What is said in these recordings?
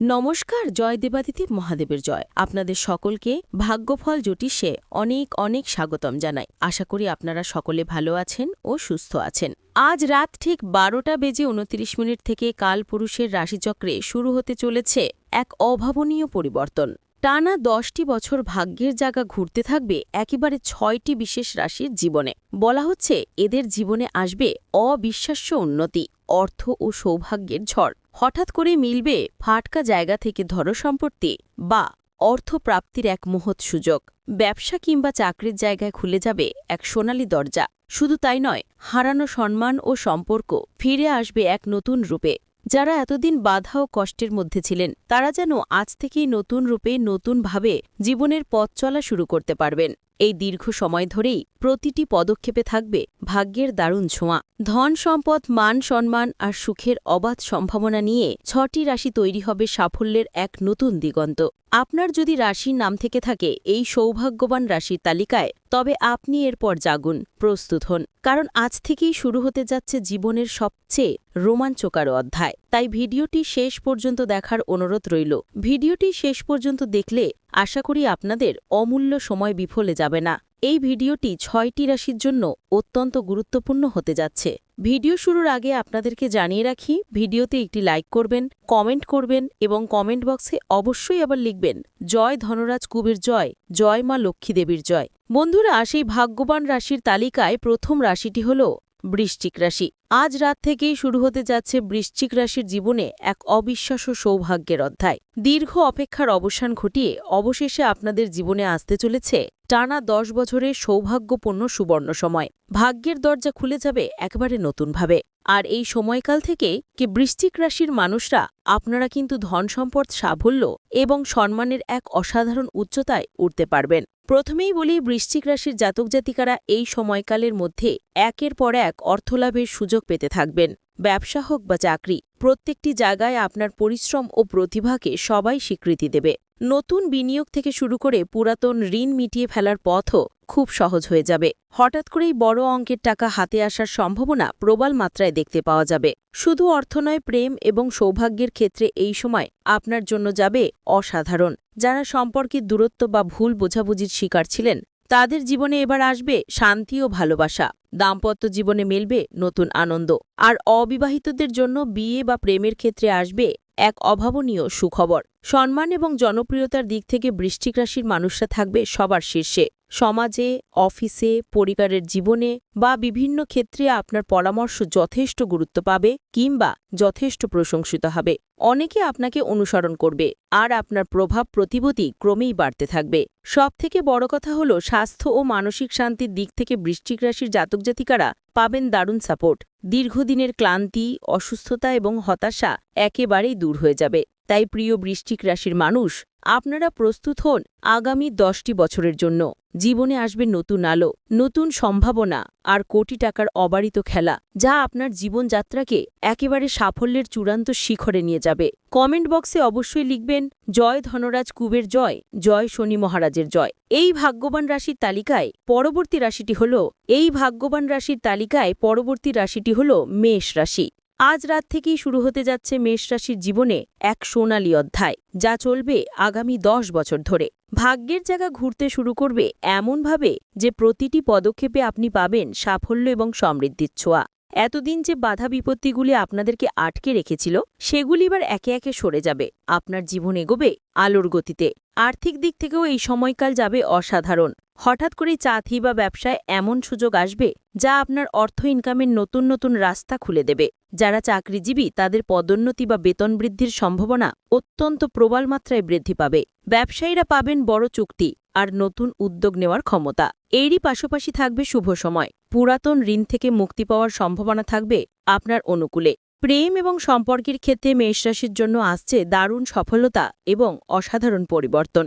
নমস্কার, জয় দেবাদিতি, মহাদেবের জয়। আপনাদের সকলকে ভাগ্যফল জ্যোতিষে অনেক অনেক স্বাগতম জানাই। আশা করি আপনারা সকলে ভালো আছেন ও সুস্থ আছেন। আজ রাত ঠিক বারোটা বেজে উনত্রিশ মিনিট থেকে কালপুরুষের রাশিচক্রে শুরু হতে চলেছে এক অভাবনীয় পরিবর্তন। টানা দশটি বছর ভাগ্যের জায়গা ঘুরতে থাকবে একেবারে ছয়টি বিশেষ রাশির জীবনে। বলা হচ্ছে এদের জীবনে আসবে অবিশ্বাস্য উন্নতি, অর্থ ও সৌভাগ্যের ঝড়। হঠাৎ করে মিলবে ফাটকা জায়গা থেকে ধনসম্পত্তি বা অর্থপ্রাপ্তির এক মহৎ সুযোগ। ব্যবসা কিংবা চাকরির জায়গায় খুলে যাবে এক সোনালি দরজা। শুধু তাই নয়, হারানো সম্মান ও সম্পর্ক ফিরে আসবে এক নতুন রূপে। যারা এতদিন বাধা ও কষ্টের মধ্যে ছিলেন, তারা যেন আজ থেকেই নতুন রূপে নতুনভাবে জীবনের পথ চলা শুরু করতে পারবেন। এই দীর্ঘ সময় ধরেই প্রতিটি পদক্ষেপে থাকবে ভাগ্যের দারুণ ছোঁয়া। ধন সম্পদ, মান সম্মান আর সুখের অবাধ সম্ভাবনা নিয়ে ছটি রাশি তৈরি হবে সাফল্যের এক নতুন দিগন্ত। আপনার যদি রাশির নাম থেকে থাকে, এই সৌভাগ্যবান রাশির তালিকায় তবে আপনি এরপর জাগুন, প্রস্তুত হন, কারণ আজ থেকেই শুরু হতে যাচ্ছে জীবনের সবচেয়ে রোমাঞ্চকর অধ্যায়। তাই ভিডিওটি শেষ পর্যন্ত দেখার অনুরোধ রইল। ভিডিওটি শেষ পর্যন্ত দেখলে আশা করি আপনাদের অমূল্য সময় বিফলে যাবে না। এই ভিডিওটি ছয়টি রাশির জন্য অত্যন্ত গুরুত্বপূর্ণ হতে যাচ্ছে। ভিডিও শুরুর আগে আপনাদেরকে জানিয়ে রাখি, ভিডিওতে একটি লাইক করবেন, কমেন্ট করবেন এবং কমেন্ট বক্সে অবশ্যই আবার লিখবেন, জয় ধনরাজ কুবের জয় জয় মা লক্ষ্মী দেবীর জয়। বন্ধুরা, সেই ভাগ্যবান রাশির তালিকায় প্রথম রাশিটি হল বৃশ্চিক রাশি। আজ রাত থেকেই শুরু হতে যাচ্ছে বৃশ্চিক রাশির জীবনে এক অবিশ্বাস্য সৌভাগ্যের অধ্যায়। দীর্ঘ অপেক্ষার অবসান ঘটিয়ে অবশেষে আপনাদের জীবনে আসতে চলেছে টানা দশ বছরের সৌভাগ্যপূর্ণ সুবর্ণ সময়। ভাগ্যের দরজা খুলে যাবে একেবারে নতুনভাবে। আর এই সময়কাল থেকে কি বৃশ্চিক রাশির মানুষরা আপনারা কিন্তু ধন সম্পদ সাফল্য এবং সম্মানের এক অসাধারণ উচ্চতায় উঠতে পারবেন। প্রথমেই বলি বৃশ্চিক রাশির জাতক জাতিকারা এই সময়কালের মধ্যে একের পর এক অর্থলাভের সুযোগ পেতে থাকবেন। ব্যবসা হোক বা চাকরি, প্রত্যেকটি জায়গায় আপনার পরিশ্রম ও প্রতিভাকে সবাই স্বীকৃতি দেবে। নতুন বিনিয়োগ থেকে শুরু করে পুরাতন ঋণ মিটিয়ে ফেলার পথও খুব সহজ হয়ে যাবে। হঠাৎ করেই বড় অঙ্কের টাকা হাতে আসার সম্ভাবনা প্রবল মাত্রায় দেখতে পাওয়া যাবে। শুধু অর্থ নয়, প্রেম এবং সৌভাগ্যের ক্ষেত্রে এই সময় আপনার জন্য যাবে অসাধারণ। যারা সম্পর্কের দূরত্ব বা ভুল বোঝাবুঝির শিকার ছিলেন, তাদের জীবনে এবার আসবে শান্তি ও ভালোবাসা। দাম্পত্য জীবনে মিলবে নতুন আনন্দ। আর অবিবাহিতদের জন্য বিয়ে বা প্রেমের ক্ষেত্রে আসবে এক অভাবনীয় সুখবর। সম্মান এবং জনপ্রিয়তার দিক থেকে বৃষ্টিক রাশির মানুষরা থাকবে সবার শীর্ষে। সমাজে, অফিসে, পরিবারের জীবনে বা বিভিন্ন ক্ষেত্রে আপনার পরামর্শ যথেষ্ট গুরুত্ব পাবে কিংবা যথেষ্ট প্রশংসিত হবে। অনেকে আপনাকে অনুসরণ করবে আর আপনার প্রভাব প্রতিপত্তি ক্রমেই বাড়তে থাকবে। সব থেকে বড় কথা হল স্বাস্থ্য ও মানসিক শান্তির দিক থেকে বৃশ্চিক রাশির জাতক জাতিকারা পাবেন দারুণ সাপোর্ট। দীর্ঘদিনের ক্লান্তি, অসুস্থতা এবং হতাশা একেবারেই দূর হয়ে যাবে। তাই প্রিয় বৃষ্টিক রাশির মানুষ আপনারা প্রস্তুত হন আগামী দশটি বছরের জন্য। জীবনে আসবে নতুন আলো, নতুন সম্ভাবনা আর কোটি টাকার অবারিত খেলা, যা আপনার জীবনযাত্রাকে একেবারে সাফল্যের চূড়ান্ত শিখরে নিয়ে যাবে। কমেন্ট বক্সে অবশ্যই লিখবেন, জয় ধনরাজ কুবের জয় জয় শনি মহারাজের জয়। এই ভাগ্যবান রাশির তালিকায় পরবর্তী রাশিটি হল, এই ভাগ্যবান রাশির তালিকায় পরবর্তী রাশিটি হল মেষ রাশি। আজ রাত থেকেই শুরু হতে যাচ্ছে মেষ রাশির জীবনে এক সোনালী অধ্যায়, যা চলবে আগামী দশ বছর ধরে। ভাগ্যের জায়গা ঘুরতে শুরু করবে এমনভাবে যে প্রতিটি পদক্ষেপে আপনি পাবেন সাফল্য এবং সমৃদ্ধির ছোঁয়া। এতদিন যে বাধা বিপত্তিগুলি আপনাদেরকে আটকে রেখেছিল, সেগুলি এবার একে একে সরে যাবে। আপনার জীবন এগোবে আলোর গতিতে। আর্থিক দিক থেকেও এই সময়কাল যাবে অসাধারণ। হঠাৎ করেই চাথি বা ব্যবসায় এমন সুযোগ আসবে যা আপনার অর্থ ইনকামের নতুন নতুন রাস্তা খুলে দেবে। যারা চাকরিজীবী, তাদের পদোন্নতি বা বেতন বৃদ্ধির সম্ভাবনা অত্যন্ত প্রবল মাত্রায় বৃদ্ধি পাবে। ব্যবসায়ীরা পাবেন বড় চুক্তি আর নতুন উদ্যোগ নেওয়ার ক্ষমতা। এরই পাশাপাশি থাকবে শুভ সময়। পুরাতন ঋণ থেকে মুক্তি পাওয়ার সম্ভাবনা থাকবে আপনার অনুকূলে। প্রেম এবং সম্পর্কের ক্ষেত্রে মেষরাশির জন্য আসছে দারুণ সফলতা এবং অসাধারণ পরিবর্তন।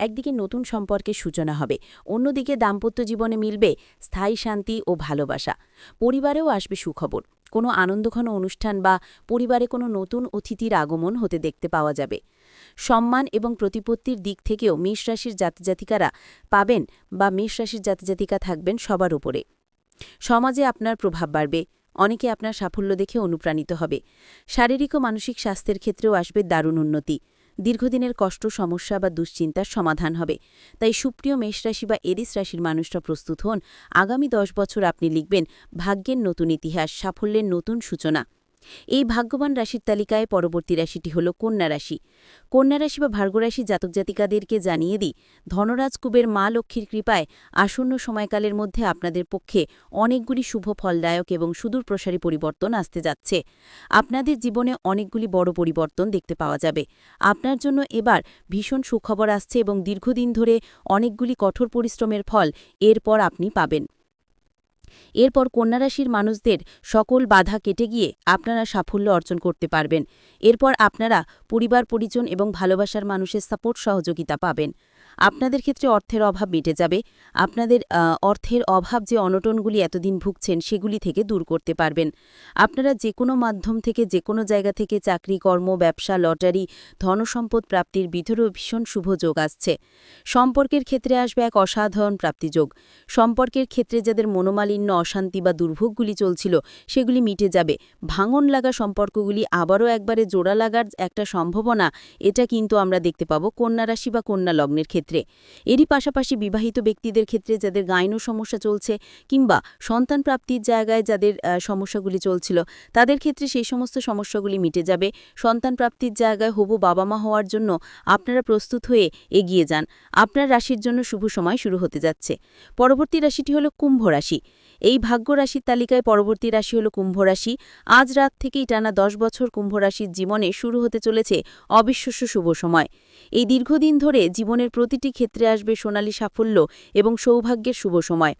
একদিকে নতুন সম্পর্কের সূচনা হবে, অন্যদিকে দাম্পত্য জীবনে মিলবে স্থায়ী শান্তি ও ভালোবাসা। পরিবারেও আসবে সুখবর। কোনো আনন্দঘন অনুষ্ঠান বা পরিবারে কোনো নতুন অতিথির আগমন হতে দেখতে পাওয়া যাবে। সম্মান এবং প্রতিপত্তির দিক থেকেও মেষ রাশির জাতিজাতিকারা পাবেন বা মেষ রাশির জাতিজাতিকা থাকবেন সবার উপরে। সমাজে আপনার প্রভাব বাড়বে, অনেকে আপনার সাফল্য দেখে অনুপ্রাণিত হবে। শারীরিক ও মানসিক স্বাস্থ্যের ক্ষেত্রেও আসবে দারুণ উন্নতি। দীর্ঘদিনের কষ্ট, সমস্যা বা দুশ্চিন্তার সমাধান হবে। তাই সুপ্রিয় মেষরাশি বা এরিস রাশির মানুষরা প্রস্তুত হন। আগামী দশ বছর আপনি লিখবেন, ভাগ্যের নতুন ইতিহাস, সাফল্যের নতুন সূচনা। এই ভাগ্যবান রাশির তালিকায় পরবর্তী রাশিটি হল কন্যা রাশি। কন্যা রাশি বা ভার্গরাশি জাতক জাতিকাদেরকে জানিয়ে দিই, ধনরাজ কুবের মা লক্ষ্মীর কৃপায় আসন্ন সময়কালের মধ্যে আপনাদের পক্ষে অনেকগুলি শুভ ফলদায়ক এবং সুদূর প্রসারী পরিবর্তন আসতে যাচ্ছে। আপনাদের জীবনে অনেকগুলি বড় পরিবর্তন দেখতে পাওয়া যাবে। আপনার জন্য এবার ভীষণ সুখবর আসছে এবং দীর্ঘদিন ধরে অনেকগুলি কঠোর পরিশ্রমের ফল এরপর আপনি পাবেন। এরপর কন্যারাশির মানুষদের সকল বাধা কেটে গিয়ে আপনারা সাফল্য অর্জন করতে পারবেন। এরপর আপনারা পরিবার, পরিজন এবং ভালোবাসার মানুষের সাপোর্ট, সহযোগিতা পাবেন। আপনাদের ক্ষেত্রে অর্থের অভাব মিটে যাবে। আপনাদের অর্থের অভাব যে অনটনগুলি এতদিন ভুগছেন সেগুলি থেকে দূর করতে পারবেন। আপনারা যে কোনো মাধ্যম থেকে যে কোনো জায়গা থেকে চাকরি, কর্ম, ব্যবসা, লটারি, ধনসম্পদ প্রাপ্তির ভিতরেও ভীষণ শুভ যোগ আসছে। সম্পর্কের ক্ষেত্রে আসবে এক অসাধারণ প্রাপ্তিযোগ সম্পর্কের ক্ষেত্রে যাদের মনোমালিন্য, অশান্তি বা দুর্ভোগগুলি চলছিল, সেগুলি মিটে যাবে। ভাঙন লাগা সম্পর্কগুলি আবারও একবারে জোড়া লাগার একটা সম্ভাবনা, এটা কিন্তু আমরা দেখতে পাবো কন্যা রাশি বা কন্যা লগ্নের ক্ষেত্রে। এরই পাশাপাশি বিবাহিত ব্যক্তিদের ক্ষেত্রে যাদের গাইনো সমস্যা চলছে কিংবা সন্তান প্রাপ্তির জায়গায় যাদের সমস্যাগুলি চলছিল, তাদের ক্ষেত্রে সেই সমস্ত সমস্যাগুলি মিটে যাবে। সন্তান প্রাপ্তির জায়গায় হবু বাবা মা হওয়ার জন্য আপনারা প্রস্তুত হয়ে এগিয়ে যান। আপনার রাশির জন্য শুভ সময় শুরু হতে যাচ্ছে। পরবর্তী রাশিটি হল কুম্ভ রাশি। এই ভাগ্যরাশির তালিকায় পরবর্তী রাশি হল কুম্ভরাশি আজ রাত থেকেই টানা দশ বছর কুম্ভরাশির জীবনে শুরু হতে চলেছে অবিশ্বাস্য শুভ সময়। এই দীর্ঘদিন ধরে জীবনের প্রতিটি ক্ষেত্রে আসবে সোনালী সাফল্য এবং সৌভাগ্যের শুভ সময়।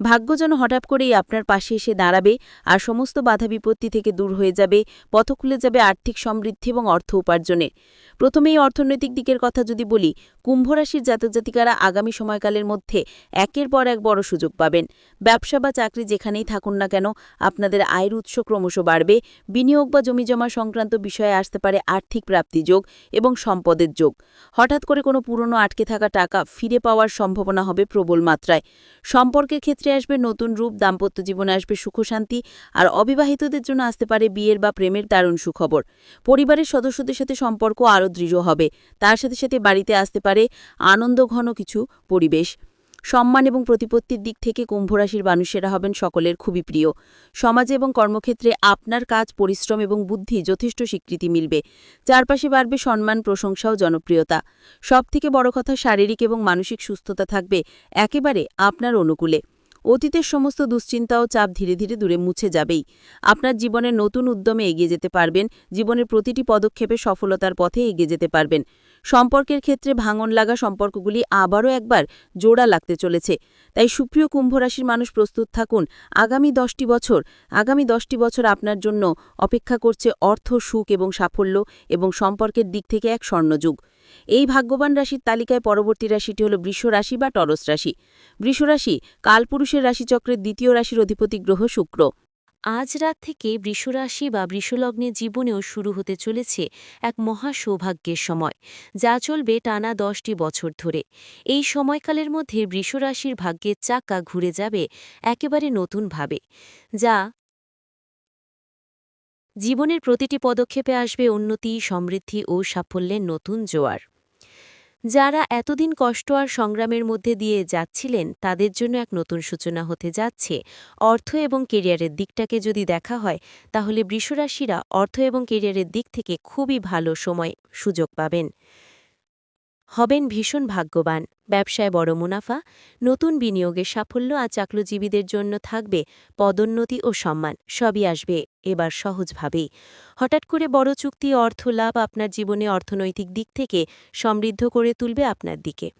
ভাগ্য যেন হঠাৎ করেই আপনার পাশে এসে দাঁড়াবে আর সমস্ত বাধা বিপত্তি থেকে দূর হয়ে যাবে, পথ খুলে যাবে আর্থিক সমৃদ্ধি এবং অর্থ উপার্জনের প্রথমেই অর্থনৈতিক দিকের কথা যদি বলি, কুম্ভ রাশির জাতক জাতিকারা আগামী সময়কালের মধ্যে একের পর এক বড় সুযোগ পাবেন। ব্যবসা বা চাকরি যেখানেই থাকুন না কেন, আপনাদের আয়ের উৎস ক্রমশ বাড়বে, বিনিয়োগ বা জমিজমা সংক্রান্ত বিষয়ে আসতে পারে আর্থিক প্রাপ্তি যোগ এবং সম্পদের যোগ। হঠাৎ করে কোনো পুরনো আটকে থাকা টাকা ফিরে পাওয়ার সম্ভাবনা হবে প্রবল মাত্রায়। সম্পর্কের ক্ষেত্রে আসবে, নতুন রূপ, দাম্পত্য জীবনে আসবে সুখশান্তি আর অবিবাহিতদের জন্য আসতে পারে বিয়ের বা প্রেমের দারুণ সুখবর। পরিবারের সদস্যদের সাথে সম্পর্ক আরও দৃঢ় হবে। তার সাথে সাথে বাড়িতে আসতে পারে আনন্দঘন কিছু পরিবেশ। সম্মান এবং প্রতিপত্তির দিক থেকে কুম্ভরাশির মানুষেরা হবেন সকলের খুবই প্রিয়। সমাজে এবং কর্মক্ষেত্রে আপনার কাজ, পরিশ্রম এবং বুদ্ধি যথেষ্ট স্বীকৃতি মিলবে। চারপাশে বাড়বে সম্মান, প্রশংসা ও জনপ্রিয়তা। সবথেকে বড় কথা শারীরিক এবং মানসিক সুস্থতা থাকবে একেবারে আপনার অনুকূলে। অতীতের সমস্ত দুশ্চিন্তা ও চাপ ধীরে ধীরে দূরে মুছে যাবেই। আপনার জীবনের নতুন উদ্যমে এগিয়ে যেতে পারবেন, জীবনের প্রতিটি পদক্ষেপে সফলতার পথে এগিয়ে যেতে পারবেন। সম্পর্কের ক্ষেত্রে ভাঙন লাগা সম্পর্কগুলি আবারও একবার জোড়া লাগতে চলেছে। তাই সুপ্রিয় কুম্ভরাশির মানুষ প্রস্তুত থাকুন, আগামী দশটি বছর, আগামী দশটি বছর আপনার জন্য অপেক্ষা করছে অর্থ, সুখ এবং সাফল্য এবং সম্পর্কের দিক থেকে এক স্বর্ণযুগ। এই ভাগ্যবান রাশির তালিকায় পরবর্তী রাশিটি হল বৃষ রাশি বা টরস রাশি। বৃষ রাশি, কালপুরুষের রাশিচক্রের দ্বিতীয় রাশির অধিপতি গ্রহ শুক্র। আজ রাত থেকে বৃষরাশি বা বৃষলগ্নের জীবনেও শুরু হতে চলেছে এক মহা সৌভাগ্যের সময়, যা চলবে টানা দশটি বছর ধরে। এই সময়কালের মধ্যে বৃষরাশির ভাগ্যের চাকা ঘুরে যাবে একেবারে নতুনভাবে, যা জীবনের প্রতিটি পদক্ষেপে আসবে উন্নতি, সমৃদ্ধি ও সাফল্যের নতুন জোয়ার। যারা এতদিন কষ্ট আর সংগ্রামের মধ্যে দিয়ে যাচ্ছিলেন, তাদের জন্য এক নতুন সূচনা হতে যাচ্ছে। অর্থ এবং কেরিয়ারের দিকটাকে যদি দেখা হয়, তাহলে বৃষরাশিরা অর্থ এবং কেরিয়ারের দিক থেকে খুবই ভালো সময় সুযোগ পাবেন। হবেন ভীষণ ভাগ্যবান। ব্যবসায় বড় মুনাফা, নতুন বিনিয়োগের সাফল্য আর চাকরিজীবীদের জন্য থাকবে পদোন্নতি ও সম্মান। সবই আসবে এবার সহজভাবেই। হঠাৎ করে বড় চুক্তি, অর্থ লাভ আপনার জীবনে অর্থনৈতিক দিক থেকে সমৃদ্ধ করে তুলবে আপনার দিকে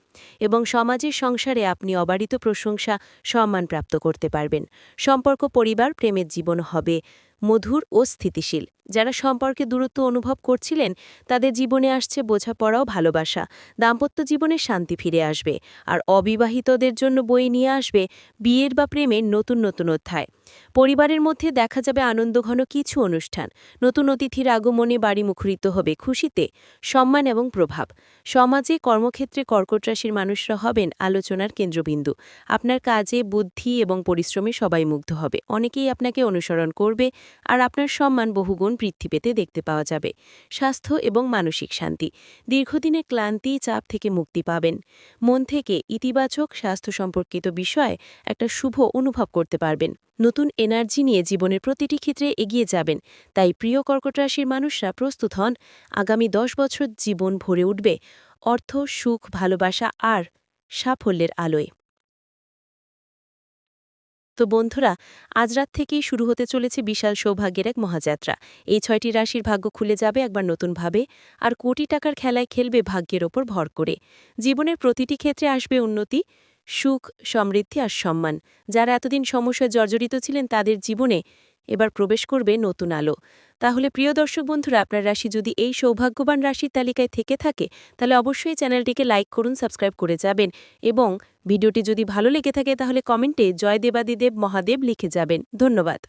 এবং সমাজের সংসারে আপনি অবারিত প্রশংসা, সম্মান প্রাপ্ত করতে পারবেন। সম্পর্ক, পরিবার, প্রেমের জীবন হবে মধুর ও স্থিতিশীল। যারা সম্পর্কে দূরত্ব অনুভব করছিলেন, তাদের জীবনে আসছে বোঝাপড়াও ভালোবাসা। দাম্পত্য জীবনে শান্তি ফিরে আসবে। আর অবিবাহিতদের জন্য বই নিয়ে আসবে বিয়ের বা প্রেমের নতুন নতুন অধ্যায়। পরিবারের মধ্যে দেখা যাবে আনন্দঘন কিছু অনুষ্ঠান। নতুন অতিথির আগমনে বাড়ি মুখরিত হবে খুশিতে, সম্মান এবং প্রভাব। সমাজে কর্মক্ষেত্রে কর্কট রাশির মানুষরা হবেন আলোচনার কেন্দ্রবিন্দু। আপনার কাজে, বুদ্ধি এবং পরিশ্রমে সবাই মুগ্ধ হবে। অনেকেই আপনাকে অনুসরণ করবে আর আপনার সম্মান বহুগুণ বৃদ্ধি পেতে দেখতে পাওয়া যাবে। স্বাস্থ্য এবং মানসিক শান্তি। দীর্ঘদিনে ক্লান্তি, চাপ থেকে মুক্তি পাবেন। মন থেকে ইতিবাচক স্বাস্থ্য সম্পর্কিত বিষয়ে একটা শুভ অনুভব করতে পারবেন। নতুন এনার্জি নিয়ে জীবনের প্রতিটি ক্ষেত্রে এগিয়ে যাবেন। তাই প্রিয় কর্কট রাশির মানুষরা প্রস্তুত হন, আগামী দশ বছর জীবন ভরে উঠবে অর্থ, সুখ, ভালোবাসা আর সাফল্যের আলোয়। তো বন্ধুরা, আজ রাত থেকেই শুরু হতে চলেছে বিশাল সৌভাগ্যের এক মহাযাত্রা। এই ছয়টি রাশির ভাগ্য খুলে যাবে একবার নতুনভাবে, আর কোটি টাকার খেলায় খেলবে ভাগ্যের ওপর ভর করে। জীবনের প্রতিটি ক্ষেত্রে আসবে উন্নতি, সুখ, সমৃদ্ধি আর সম্মান। যারা এতদিন সমস্যায় জর্জরিত ছিলেন, তাদের জীবনে এবার প্রবেশ করবে নতুন আলো। তাহলে প্রিয় দর্শক বন্ধুরা, আপনার রাশি যদি এই সৌভাগ্যবান রাশির তালিকায় থেকে থাকে, তাহলে অবশ্যই চ্যানেলটিকে লাইক করুন, সাবস্ক্রাইব করে যাবেন এবং ভিডিওটি যদি ভালো লেগে থাকে, তাহলে কমেন্টে জয় দেবাদিদেব মহাদেব লিখে যাবেন। ধন্যবাদ।